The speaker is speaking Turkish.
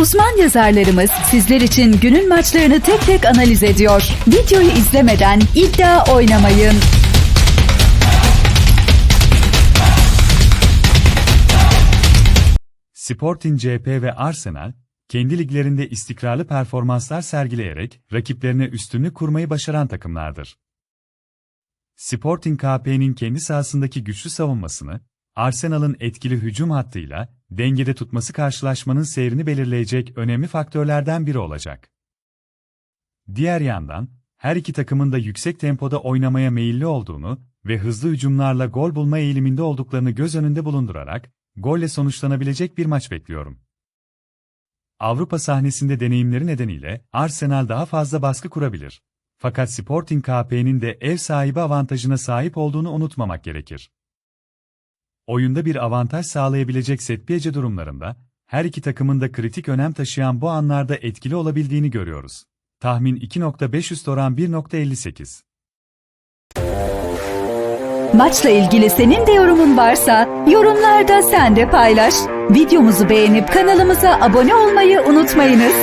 Uzman yazarlarımız sizler için günün maçlarını tek tek analiz ediyor. Videoyu izlemeden iddia oynamayın. Sporting CP ve Arsenal, kendi liglerinde istikrarlı performanslar sergileyerek rakiplerine üstünlük kurmayı başaran takımlardır. Sporting KP'nin kendi sahasındaki güçlü savunmasını, Arsenal'ın etkili hücum hattıyla dengede tutması karşılaşmanın seyrini belirleyecek önemli faktörlerden biri olacak. Diğer yandan, her iki takımın da yüksek tempoda oynamaya meyilli olduğunu ve hızlı hücumlarla gol bulma eğiliminde olduklarını göz önünde bulundurarak, golle sonuçlanabilecek bir maç bekliyorum. Avrupa sahnesinde deneyimleri nedeniyle Arsenal daha fazla baskı kurabilir. Fakat Sporting KP'nin de ev sahibi avantajına sahip olduğunu unutmamak gerekir. Oyunda bir avantaj sağlayabilecek set piece durumlarında, her iki takımın da kritik önem taşıyan bu anlarda etkili olabildiğini görüyoruz. Tahmin 2.5 üst oran 1.58. Maçla ilgili senin de yorumun varsa yorumlarda sen de paylaş. Videomuzu beğenip kanalımıza abone olmayı unutmayınız.